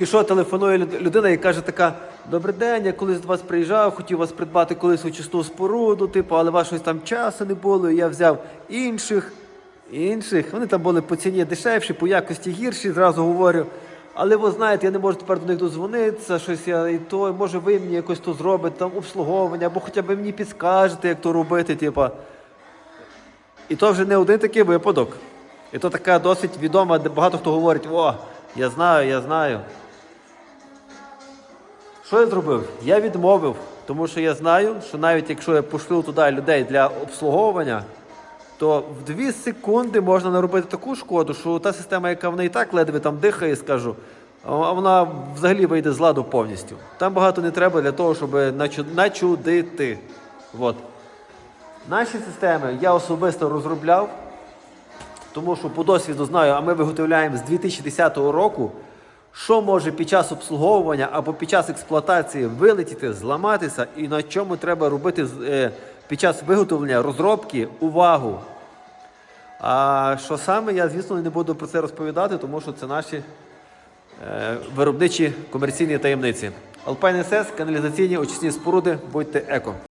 І що телефонує людина і каже така: Добрий день, я колись до вас приїжджав, хотів вас придбати колись очисну споруду, типу, але вашого там часу не було. і Я взяв інших, інших. Вони там були по ціні дешевші, по якості гірші, зразу говорю. Але ви знаєте, я не можу тепер до них дозвонитися, щось я і то, може ви мені якось то зробите, там обслуговування, або хоча б мені підскажете, як то робити, типа. І то вже не один такий випадок. І то така досить відома, де багато хто говорить, о, я знаю, я знаю. Що я зробив? Я відмовив, тому що я знаю, що навіть якщо я пошлю туди людей для обслуговування, то в дві секунди можна наробити таку шкоду, що та система, яка в неї так ледве там дихає, скажу, а вона взагалі вийде з ладу повністю. Там багато не треба для того, щоб начудити. От. Наші системи я особисто розробляв, тому що по досвіду знаю, а ми виготовляємо з 2010 року, що може під час обслуговування або під час експлуатації вилетіти, зламатися, і на чому треба робити е, під час виготовлення розробки увагу. А що саме, я, звісно, не буду про це розповідати, тому що це наші е, виробничі комерційні таємниці. Alpine SS, каналізаційні очисні споруди, будьте еко.